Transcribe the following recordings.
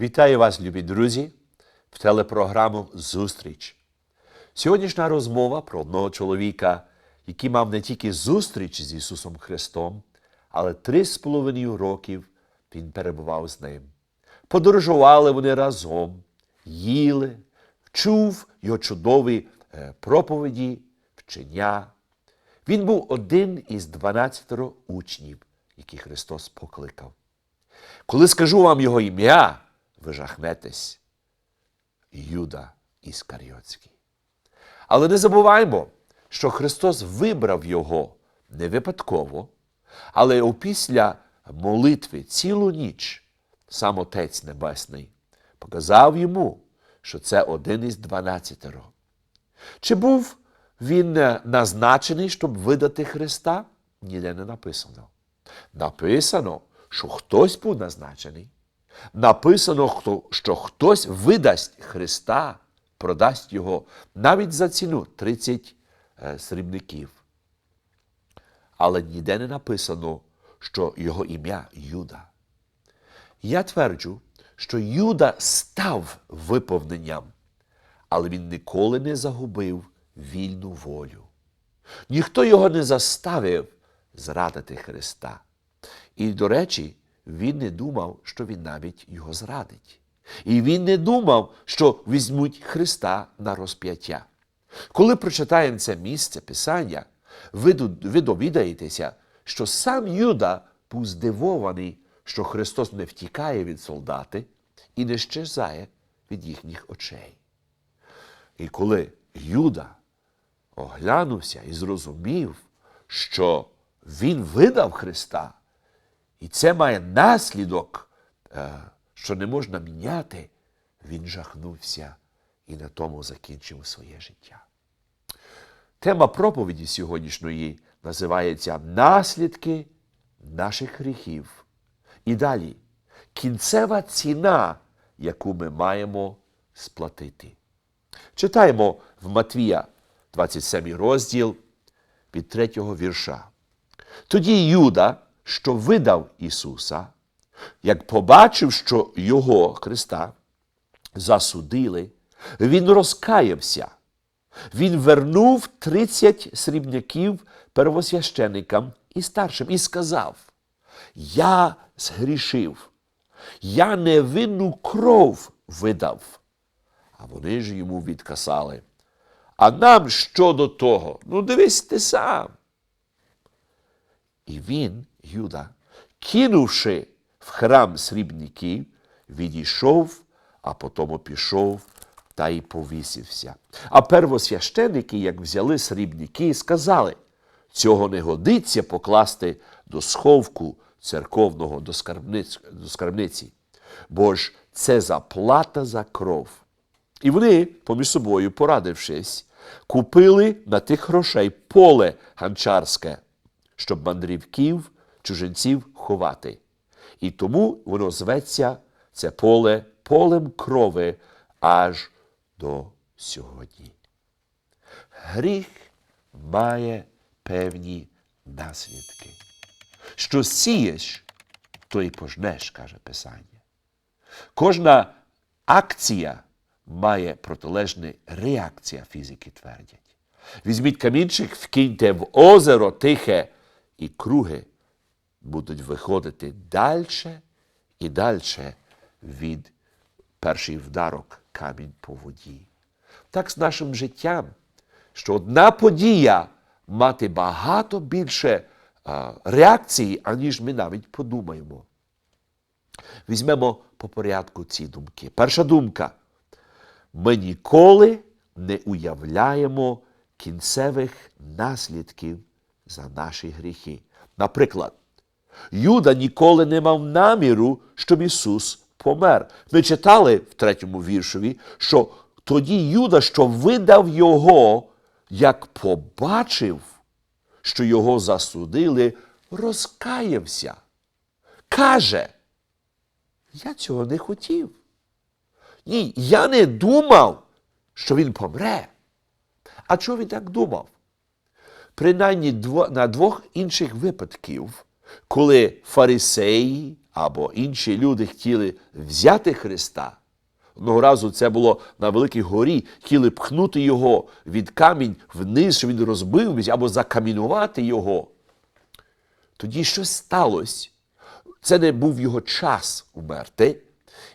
Вітаю вас, любі друзі, в телепрограму Зустріч. Сьогоднішня розмова про одного чоловіка, який мав не тільки зустріч з Ісусом Христом, але три з половиною років Він перебував з ним. Подорожували вони разом, їли, чув його чудові е, проповіді, вчення. Він був один із дванадцятеро учнів, які Христос покликав. Коли скажу вам його ім'я, ви жахнетесь. Юда Іскаріотський. Але не забуваймо, що Христос вибрав його не випадково, але опісля молитви цілу ніч сам Отець Небесний показав йому, що це один із дванадцятеро. Чи був він е, назначений, щоб видати Христа? Ніде не написано. Написано, що хтось був назначений. Написано, що хтось видасть Христа, продасть його навіть за ціну 30 е, срібників. Але ніде не написано, що його ім'я Юда. Я тверджу, що Юда став виповненням, але він ніколи не загубив вільну волю. Ніхто його не заставив зрадити Христа. І, до речі, він не думав, що він навіть його зрадить. І він не думав, що візьмуть Христа на розп'яття. Коли прочитаємо це місце Писання, ви, довідаєтеся, що сам Юда був здивований, що Христос не втікає від солдати і не щезає від їхніх очей. І коли Юда оглянувся і зрозумів, що він видав Христа, і це має наслідок, е, що не можна міняти, він жахнувся і на тому закінчив своє життя. Тема проповіді сьогоднішньої називається Наслідки наших гріхів. І далі кінцева ціна, яку ми маємо сплатити. Читаємо в Матвія 27 розділ від 3 вірша. Тоді Юда, що видав Ісуса, як побачив, що Його Христа засудили, він розкаявся. Він вернув 30 срібняків первосвященикам і старшим і сказав: Я згрішив, я невинну кров видав. А вони ж йому відкасали. А нам що до того? Ну, дивись ти сам. І він, Юда, кинувши в храм срібників, відійшов, а потому пішов та й повісився. А первосвященики, як взяли срібники, сказали, цього не годиться покласти до сховку церковного до, скарбниць, до скарбниці, бо ж це заплата за кров. І вони, поміж собою, порадившись, купили на тих грошей поле ганчарське, щоб мандрівків, чужинців ховати. І тому воно зветься це поле полем крови аж до сьогодні. Гріх має певні наслідки. Що сієш, то й пожнеш, каже Писання. Кожна акція має протилежна реакція фізики твердять. Візьміть камінчик, вкиньте в озеро тихе, і круги будуть виходити далі і далі від перший вдарок камінь по воді. Так з нашим життям, що одна подія мати багато більше реакції, аніж ми навіть подумаємо. Візьмемо по порядку ці думки. Перша думка. Ми ніколи не уявляємо кінцевих наслідків за наші гріхи. Наприклад, Юда ніколи не мав наміру, щоб Ісус помер. Ми читали в третьому віршові, що тоді Юда, що видав Його, як побачив, що його засудили, розкаявся. Каже, я цього не хотів. Ні, я не думав, що він помре. А чого він так думав? Принаймні на двох інших випадків, коли фарисеї або інші люди хотіли взяти Христа. Одного разу це було на Великій горі, хотіли пхнути його від камінь вниз, щоб він розбився, або закамінувати його. Тоді щось сталося. Це не був його час умерти.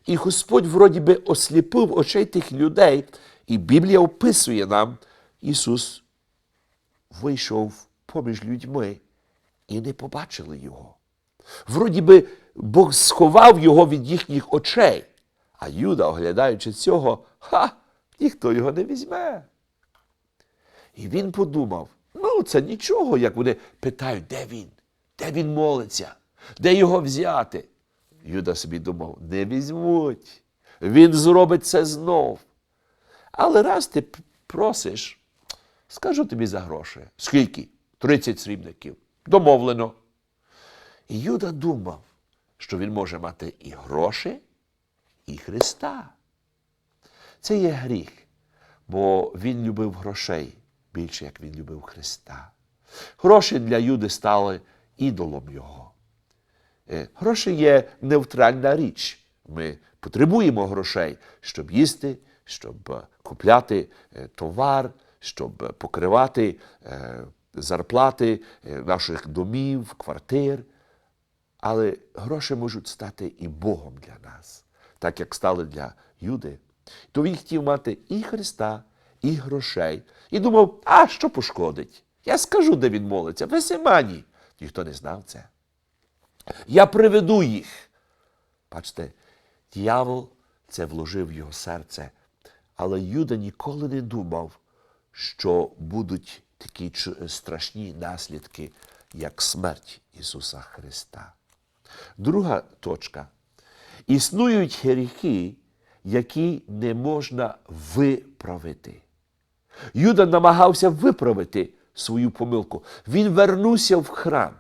І Господь вроді би осліпив очей тих людей, і Біблія описує нам, Ісус вийшов поміж людьми і не побачили його. Вроді би Бог сховав його від їхніх очей. А Юда, оглядаючи цього, ха, ніхто його не візьме. І він подумав: ну, це нічого, як вони питають, де він? Де він молиться? Де його взяти? Юда собі думав, не візьмуть. Він зробить це знов. Але раз ти просиш, скажу тобі за гроші. Скільки? 30 срібників. Домовлено. І Юда думав, що він може мати і гроші, і Христа. Це є гріх, бо він любив грошей більше, як він любив Христа. Гроші для Юди стали ідолом його. Е, Гроші є невтральна річ. Ми потребуємо грошей, щоб їсти, щоб е, купляти е, товар, щоб е, покривати е, зарплати е, наших домів, квартир. Але гроші можуть стати і Богом для нас, так як стали для Юди. То він хотів мати і Христа, і грошей. І думав, а що пошкодить? Я скажу, де він молиться, в Есимані. Ніхто не знав це. Я приведу їх. Бачите, дьявол це вложив в його серце. Але Юда ніколи не думав, що будуть такі страшні наслідки, як смерть Ісуса Христа. Друга точка. Існують гріхи, які не можна виправити. Юда намагався виправити свою помилку. Він вернувся в храм.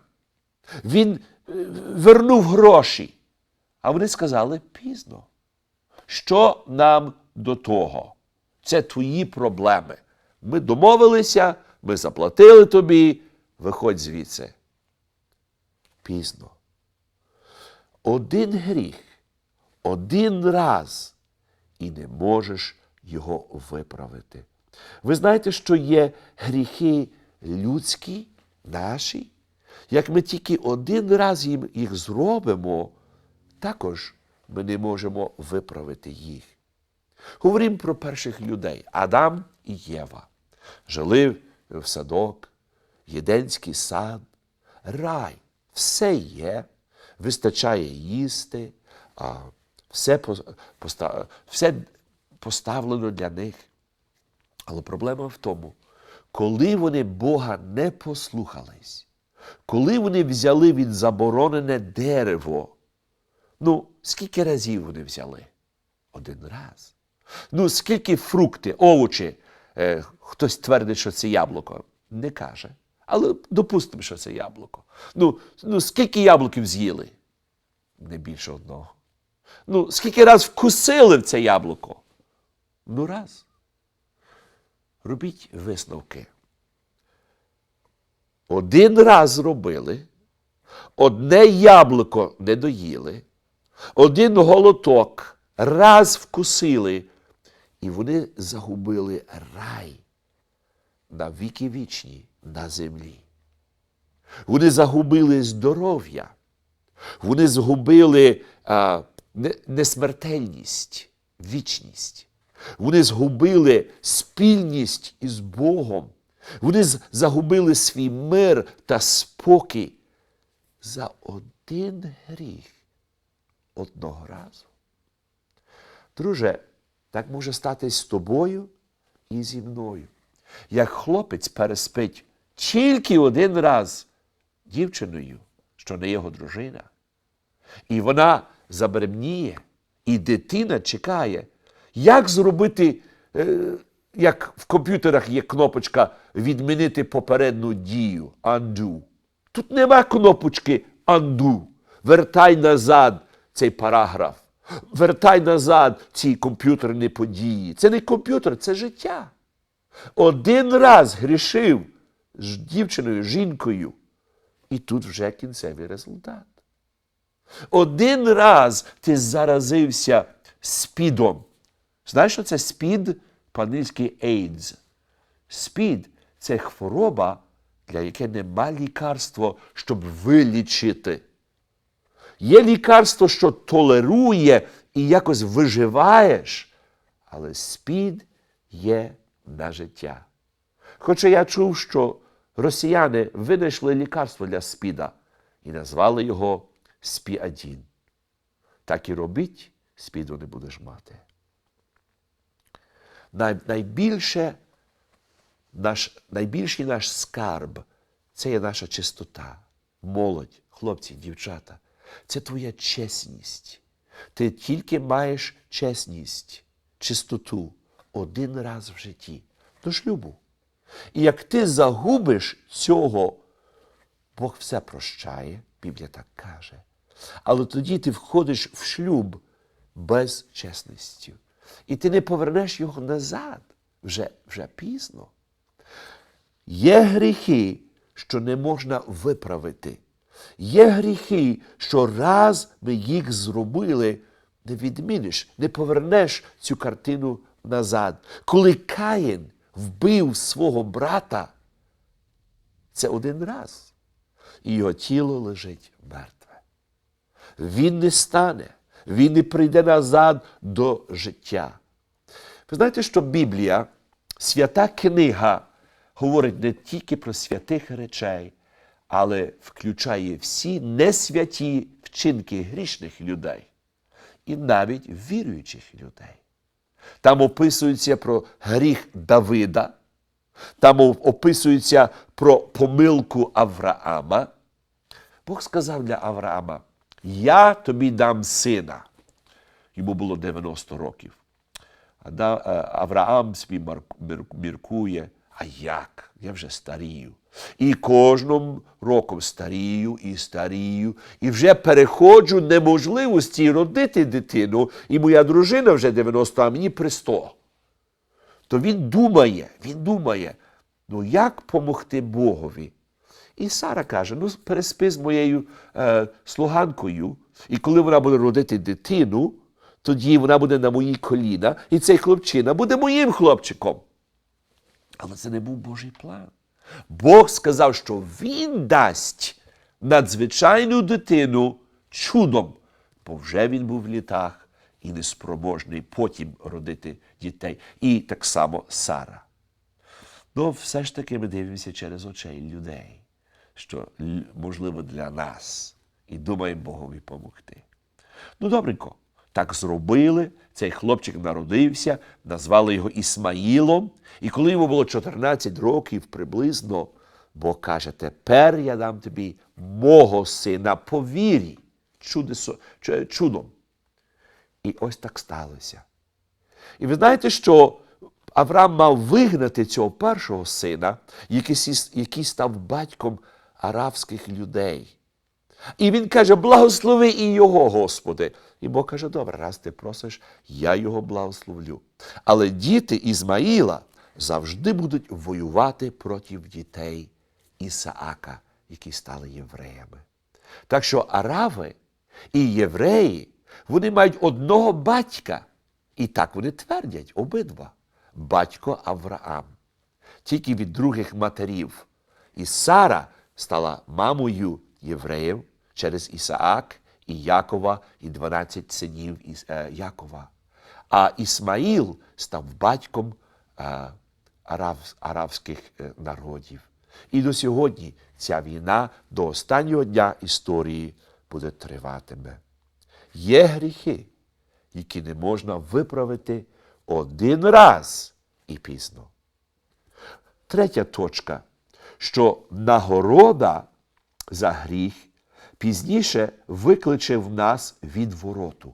Він е, вернув гроші. А вони сказали пізно. Що нам до того? Це твої проблеми. Ми домовилися, ми заплатили тобі, виходь звідси. Пізно. Один гріх, один раз, і не можеш його виправити. Ви знаєте, що є гріхи людські, наші? Як ми тільки один раз їм їх зробимо, також ми не можемо виправити їх. Говоримо про перших людей Адам і Єва. Жили в садок, Єденський сад, рай. Все є, вистачає їсти, а все, пос- поста- все поставлено для них. Але проблема в тому, коли вони Бога не послухались, коли вони взяли від заборонене дерево, ну, скільки разів вони взяли? Один раз. Ну, скільки фрукти, овочі, е, хтось твердить, що це яблуко, не каже. Але допустимо, що це яблуко. Ну, ну скільки яблуків з'їли? Не більше одного. Ну, скільки раз вкусили в це яблуко? Ну, раз. Робіть висновки. Один раз зробили, одне яблуко не доїли, один голоток раз вкусили, і вони загубили рай на віки вічні на землі. Вони загубили здоров'я, вони згубили а, несмертельність, вічність. Вони згубили спільність із Богом. Вони загубили свій мир та спокій за один гріх одного разу. Друже, так може статись з тобою і зі мною. Як хлопець переспить тільки один раз дівчиною, що не його дружина, і вона заберемніє, і дитина чекає, як зробити, е, як в комп'ютерах є кнопочка відмінити попередню дію undo. Тут нема кнопочки undo. Вертай назад цей параграф. Вертай назад ці комп'ютерні події. Це не комп'ютер, це життя. Один раз грішив з дівчиною, жінкою, і тут вже кінцевий результат. Один раз ти заразився спідом. Знаєш, що це спід? По-англійськи AIDS. Спід це хвороба, для якої нема лікарства, щоб вилічити. Є лікарство, що толерує і якось виживаєш, але спід є на життя. Хоча я чув, що росіяни винайшли лікарство для спіда і назвали його спі-1. Так і робіть, спіду не будеш мати. Най, найбільше наш, найбільший наш скарб це є наша чистота, молодь, хлопці, дівчата. Це твоя чесність. Ти тільки маєш чесність, чистоту один раз в житті до шлюбу. І як ти загубиш цього, Бог все прощає, Біблія так каже. Але тоді ти входиш в шлюб без чесності. І ти не повернеш його назад вже, вже пізно. Є гріхи, що не можна виправити. Є гріхи, що раз ми їх зробили, не відміниш, не повернеш цю картину назад. Коли Каїн вбив свого брата, це один раз. І його тіло лежить мертве. Він не стане, він не прийде назад до життя. Ви знаєте, що Біблія, свята книга, говорить не тільки про святих речей, але включає всі несвяті вчинки грішних людей і навіть віруючих людей. Там описується про гріх Давида, там описується про помилку Авраама. Бог сказав для Авраама: Я тобі дам сина. Йому було 90 років. Е, Авраам собі міркує, а як? Я вже старію. І кожним роком старію і старію, і вже переходжу неможливості родити дитину, і моя дружина вже 90, а мені при 100. То він думає, він думає, ну як помогти Богові? І Сара каже: ну, переспи з моєю е, слуганкою, і коли вона буде родити дитину, тоді вона буде на мої коліна, і цей хлопчина буде моїм хлопчиком. Але це не був Божий план. Бог сказав, що Він дасть надзвичайну дитину чудом, бо вже він був в літах і неспроможний потім родити дітей. І так само Сара. Ну, все ж таки ми дивимося через очей людей, що можливо для нас, і думаємо Богові помогти. Ну, добренько, так зробили. Цей хлопчик народився, назвали його Ісмаїлом. І коли йому було 14 років приблизно, Бог каже: тепер я дам тобі мого сина по вірі, чудесо, чудом. І ось так сталося. І ви знаєте, що Авраам мав вигнати цього першого сина, який став батьком арабських людей. І він каже: благослови і його, Господи. І Бог каже: добре, раз ти просиш, я його благословлю. Але діти Ізмаїла завжди будуть воювати проти дітей Ісаака, які стали євреями. Так що арави і євреї, вони мають одного батька. І так вони твердять обидва. Батько Авраам. Тільки від других матерів. І Сара стала мамою євреїв через Ісаак і Якова, і 12 синів е, Якова. А Ісмаїл став батьком е, арабських е, народів. І до сьогодні ця війна до останнього дня історії буде триватиме. Є гріхи, які не можна виправити один раз і пізно. Третя точка, що нагорода за гріх пізніше викличе в нас відвороту.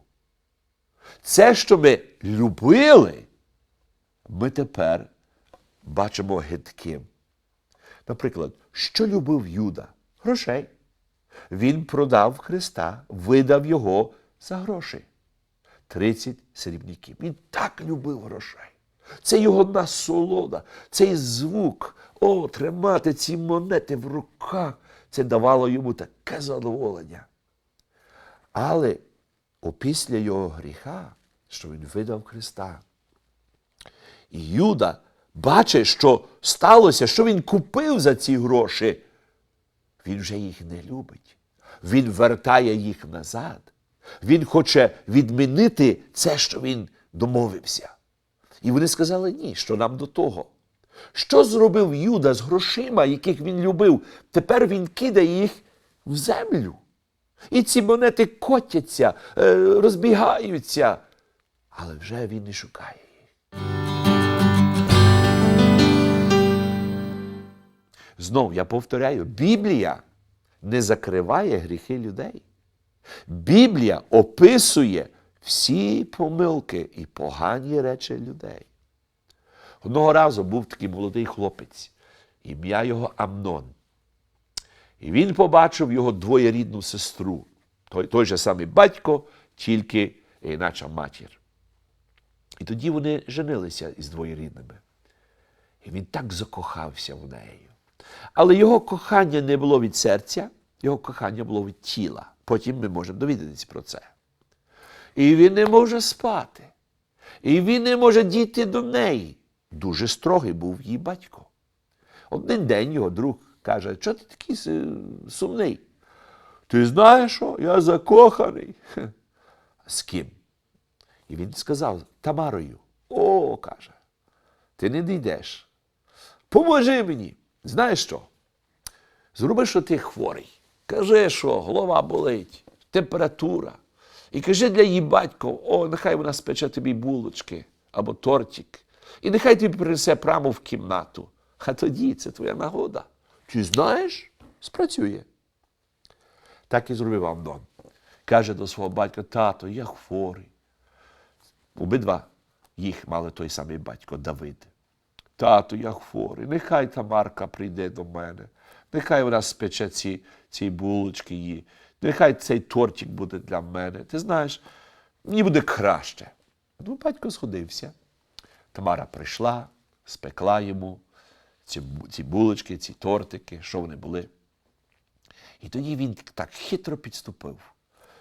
Це, що ми любили, ми тепер бачимо гидким. Наприклад, що любив Юда? Грошей. Він продав Христа, видав його за гроші. 30 срібників. Він так любив грошей. Це його насолода, цей звук, о, тримати ці монети в руках. Це давало йому таке задоволення. Але опісля його гріха, що він видав Христа, і Юда бачить, що сталося, що він купив за ці гроші. Він вже їх не любить. Він вертає їх назад. Він хоче відмінити це, що він домовився. І вони сказали ні, що нам до того. Що зробив Юда з грошима, яких він любив? Тепер він кидає їх в землю. І ці монети котяться, е, розбігаються. Але вже він не шукає їх. Знов я повторяю, Біблія не закриває гріхи людей. Біблія описує всі помилки і погані речі людей. Одного разу був такий молодий хлопець, ім'я його Амнон. І він побачив його двоєрідну сестру, той, той же самий батько, тільки іначе матір. І тоді вони женилися із двоєрідними. І він так закохався в неї. Але його кохання не було від серця, його кохання було від тіла. Потім ми можемо довідатись про це. І він не може спати. І він не може дійти до неї. Дуже строгий був її батько. Один день його друг каже, що ти такий сумний? Ти знаєш що? Я закоханий. З ким? І він сказав Тамарою. О, каже, ти не дійдеш. Поможи мені. Знаєш що? Зроби, що ти хворий. Кажи, що голова болить, температура. І кажи для її батько, о, нехай вона спече тобі булочки або тортик. І нехай тобі принесе прямо в кімнату. А тоді це твоя нагода. Ти знаєш? Спрацює. Так і зробив Амнон. Каже до свого батька, тато, я хворий. Обидва їх мали той самий батько Давид. Тату, я хворий, нехай Тамарка прийде до мене, нехай вона спече ці, ці булочки її, нехай цей тортик буде для мене. Ти знаєш, мені буде краще. Ну, батько згодився. Тамара прийшла, спекла йому ці, ці булочки, ці тортики, що вони були. І тоді він так хитро підступив.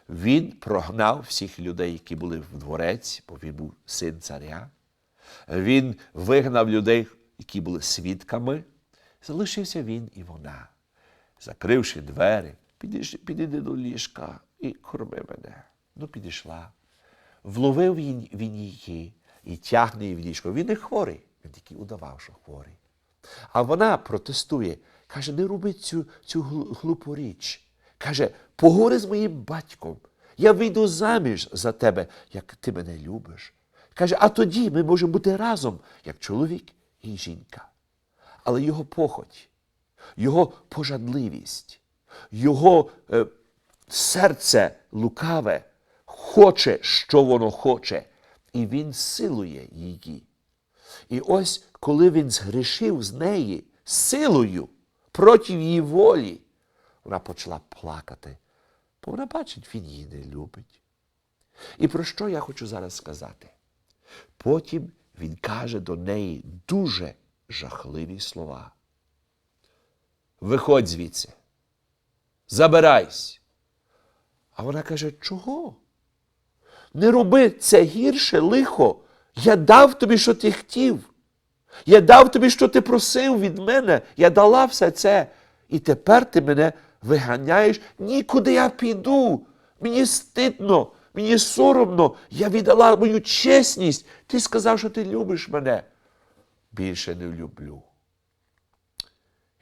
Він прогнав всіх людей, які були в дворець, бо він був син царя. Він вигнав людей, які були свідками. Залишився він і вона. Закривши двері, підійди до ліжка і корми мене. Ну, підійшла. Вловив він її і тягне її в ліжко. Він не хворий, він тільки удавав, що хворий. А вона протестує, каже, не роби цю, цю глупу річ. Каже, поговори з моїм батьком. Я вийду заміж за тебе, як ти мене любиш. Каже, а тоді ми можемо бути разом, як чоловік і жінка. Але його похоть, його пожадливість, його е, серце лукаве хоче, що воно хоче, і він силує її. І ось коли він згрішив з неї силою проти її волі, вона почала плакати, бо вона бачить, він її не любить. І про що я хочу зараз сказати? Потім він каже до неї дуже жахливі слова. Виходь звідси, забирайся. А вона каже, чого? Не роби це гірше, лихо. Я дав тобі, що ти хотів. Я дав тобі, що ти просив від мене. Я дала все це. І тепер ти мене виганяєш. Нікуди я піду. Мені стидно, мені соромно. Я віддала мою чесність. Ти сказав, що ти любиш мене. Більше не люблю.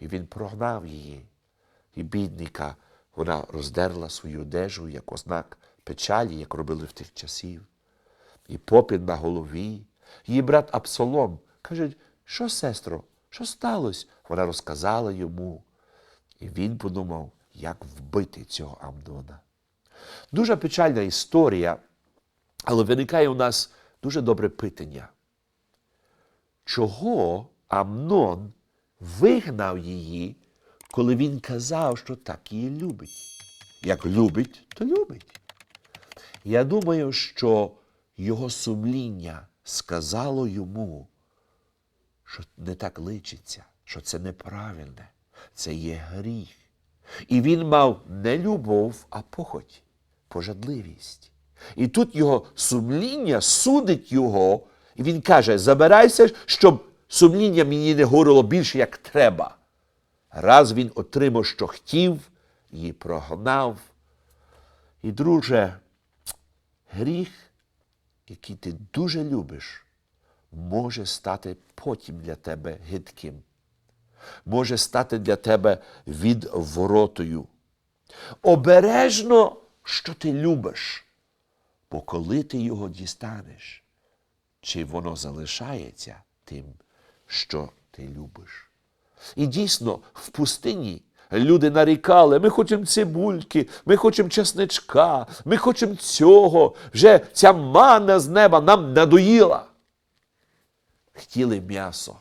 І він прогнав її. І бідника, вона роздерла свою одежу як ознак печалі, як робили в тих часів. І попід на голові. Її брат Абсолом каже, що, сестро, що сталося? Вона розказала йому. І він подумав, як вбити цього Амнона. Дуже печальна історія, але виникає у нас дуже добре питання. Чого Амнон вигнав її, коли він казав, що так її любить? Як любить, то любить. Я думаю, що його сумління сказало йому, що не так личиться, що це неправильне, це є гріх. І він мав не любов, а похоть. пожадливість. І тут його сумління судить його, і він каже: забирайся, щоб сумління мені не горило більше, як треба. Раз він отримав, що хотів, і прогнав. І, друже, гріх, який ти дуже любиш, може стати потім для тебе гидким, може стати для тебе відворотою. Обережно, що ти любиш, бо коли ти його дістанеш, чи воно залишається тим, що ти любиш. І дійсно, в пустині люди нарікали, ми хочемо цибульки, ми хочемо чесничка, ми хочемо цього. Вже ця манна з неба нам надоїла. Хотіли м'ясо.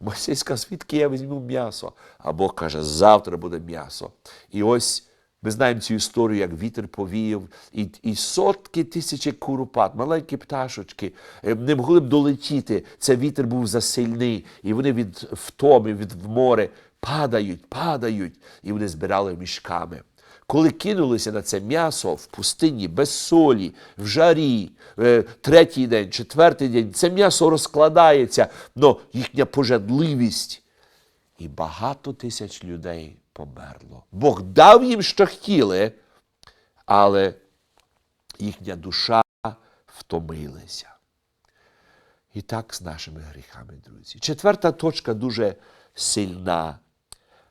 Мойсей сказав, звідки я візьму м'ясо? А Бог каже, завтра буде м'ясо. І ось ми знаємо цю історію, як вітер повіяв, і, і сотки тисячі куропат, маленькі пташечки, е, не могли б долетіти. Це вітер був засильний, і вони від втоми, від море падають, падають, і вони збирали мішками. Коли кинулися на це м'ясо в пустині, без солі, в жарі, е, третій день, четвертий день, це м'ясо розкладається, но їхня пожадливість. І багато тисяч людей померло. Бог дав їм, що хотіли, але їхня душа втомилася. І так з нашими гріхами, друзі. Четверта точка дуже сильна.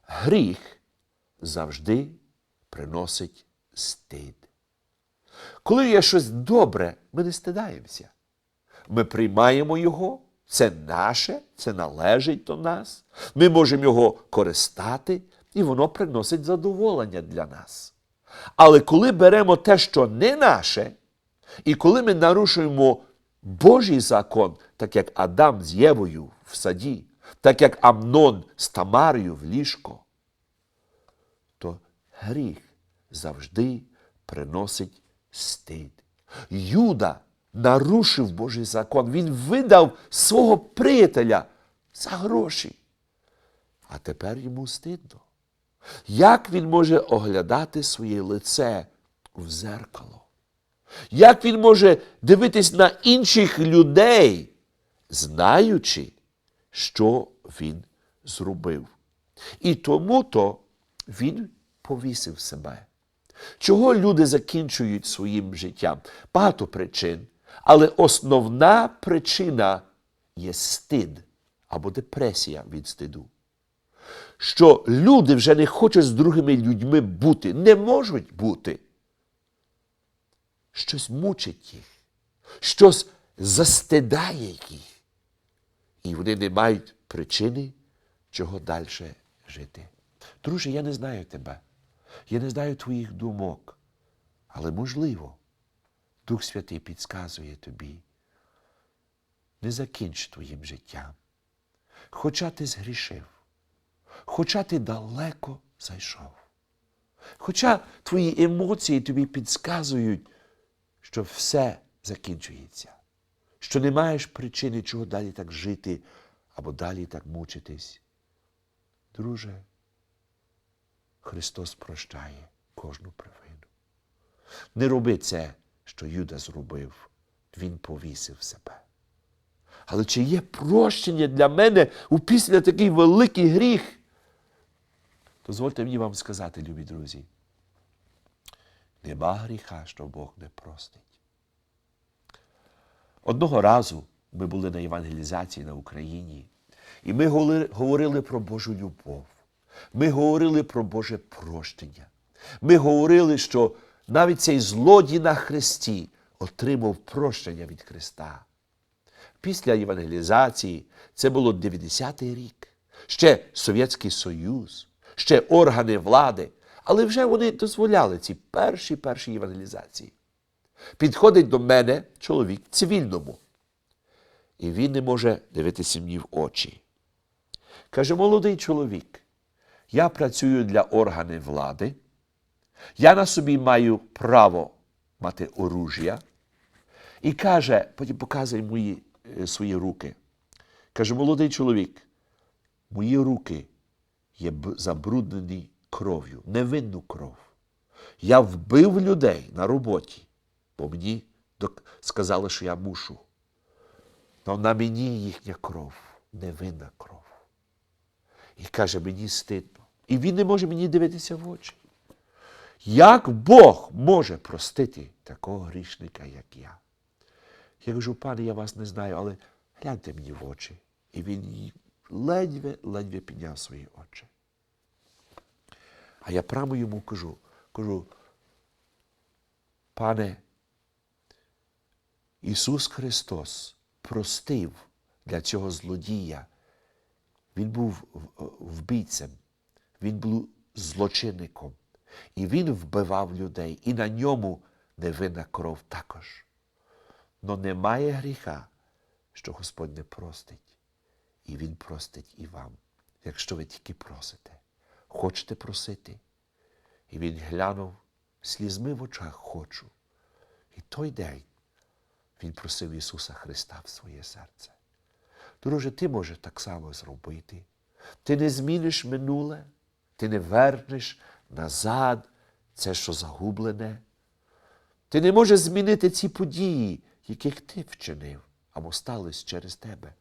Гріх завжди приносить стид. Коли є щось добре, ми не стидаємося. Ми приймаємо його, це наше, це належить до нас. Ми можемо його користати, і воно приносить задоволення для нас. Але коли беремо те, що не наше, і коли ми нарушуємо Божий закон, так як Адам з Євою в саді, так як Амнон з Тамарою в ліжко, то гріх завжди приносить стид. Юда нарушив Божий закон. Він видав свого приятеля за гроші. А тепер йому стидно. Як він може оглядати своє лице в зеркало? Як він може дивитись на інших людей, знаючи, що він зробив? І тому то він повісив себе. Чого люди закінчують своїм життям? Багато причин. Але основна причина є стид або депресія від стиду. Що люди вже не хочуть з другими людьми бути, не можуть бути. Щось мучить їх, щось застидає їх. І вони не мають причини, чого далі жити. Друже, я не знаю тебе. Я не знаю твоїх думок, але можливо, Дух Святий підказує тобі. Не закінч твоїм життям. Хоча ти згрішив, хоча ти далеко зайшов, хоча твої емоції тобі підказують, що все закінчується, що не маєш причини, чого далі так жити або далі так мучитись. Друже, Христос прощає кожну провину. Не роби це, що Юда зробив. Він повісив себе. Але чи є прощення для мене у після такий великий гріх? Дозвольте мені вам сказати, любі друзі. Нема гріха, що Бог не простить. Одного разу ми були на евангелізації на Україні, і ми говорили про Божу любов. Ми говорили про Боже прощення. Ми говорили, що навіть цей злодій на Христі отримав прощення від Христа. Після євангелізації це було 90-й рік, ще Совєтський Союз, ще органи влади, але вже вони дозволяли ці перші перші євангелізації. Підходить до мене чоловік цивільному, і він не може дивитися мені в очі. Каже, молодий чоловік. Я працюю для органів влади. Я на собі маю право мати оружя. І каже, потім показує мої е, свої руки. Каже, молодий чоловік, мої руки є забруднені кров'ю, невинну кров. Я вбив людей на роботі, бо мені сказали, що я мушу. Но на мені їхня кров, невинна кров. І каже, мені стидно. І він не може мені дивитися в очі. Як Бог може простити такого грішника, як я? Я кажу, пане, я вас не знаю, але гляньте мені в очі. І він ледве-ледве підняв свої очі. А я прямо йому кажу, кажу, пане, Ісус Христос простив для цього злодія. Він був вбійцем, він був злочинником. І він вбивав людей, і на ньому невинна кров також. Но немає гріха, що Господь не простить. І Він простить і вам, якщо ви тільки просите. Хочете просити? І він глянув слізьми в очах хочу. І той день він просив Ісуса Христа в своє серце. Друже, ти можеш так само зробити. Ти не зміниш минуле, ти не вернеш назад це, що загублене. Ти не можеш змінити ці події, яких ти вчинив або стались через тебе.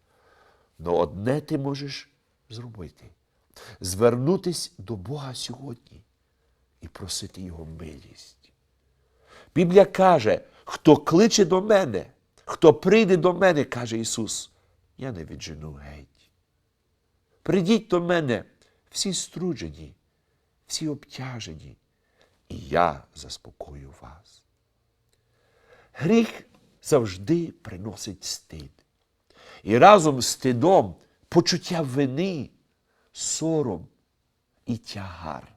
Но одне ти можеш зробити звернутись до Бога сьогодні і просити Його милість. Біблія каже, хто кличе до мене, хто прийде до мене, каже Ісус, я не віджену геть. Придіть до мене всі струджені, всі обтяжені, і я заспокою вас. Гріх завжди приносить стид. І разом з стидом почуття вини, сором і тягар.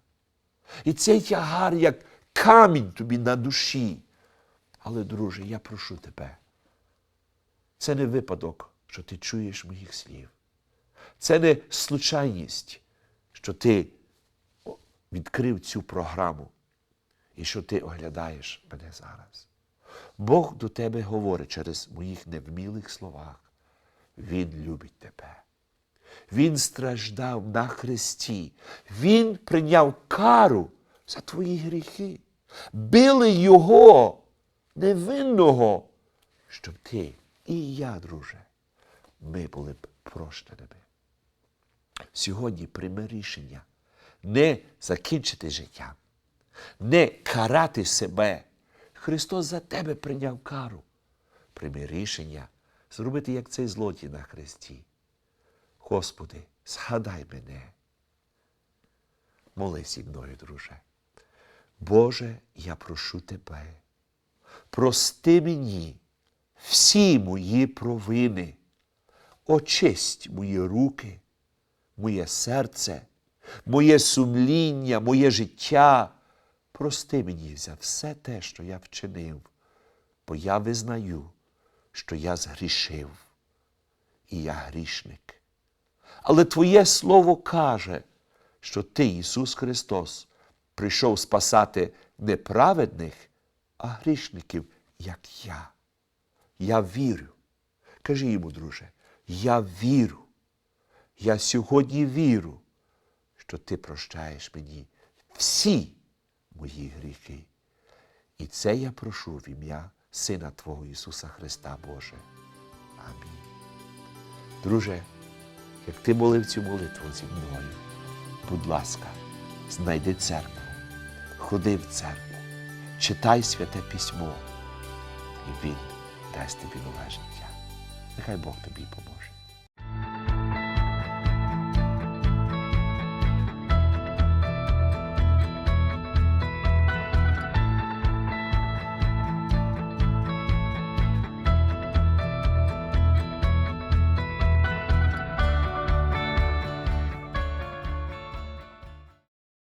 І цей тягар як камінь тобі на душі. Але, друже, я прошу тебе. Це не випадок, що ти чуєш моїх слів. Це не случайність, що ти відкрив цю програму і що ти оглядаєш мене зараз. Бог до тебе говорить через моїх невмілих словах. Він любить тебе. Він страждав на хресті. Він прийняв кару за твої гріхи. Били його невинного, щоб ти і я, друже, ми були б прощеними. Сьогодні прийми рішення не закінчити життя, не карати себе. Христос за тебе прийняв кару. Прийми рішення зробити, як цей злодій на хресті. Господи, згадай мене. Молись зі мною, друже. Боже, я прошу тебе, прости мені всі мої провини, очисть мої руки, моє серце, моє сумління, моє життя. Прости мені за все те, що я вчинив, бо я визнаю, що я згрішив, і я грішник. Але Твоє Слово каже, що Ти, Ісус Христос, прийшов спасати не праведних, а грішників, як я. Я вірю. Кажи йому, друже, я вірю. Я сьогодні вірю, що ти прощаєш мені всі мої гріхи. І це я прошу в ім'я Сина Твого Ісуса Христа Боже. Амінь. Друже, як ти молив цю молитву зі мною, будь ласка, знайди церкву, ходи в церкву, читай святе письмо, і Він дасть тобі нове життя. Нехай Бог тобі поможе.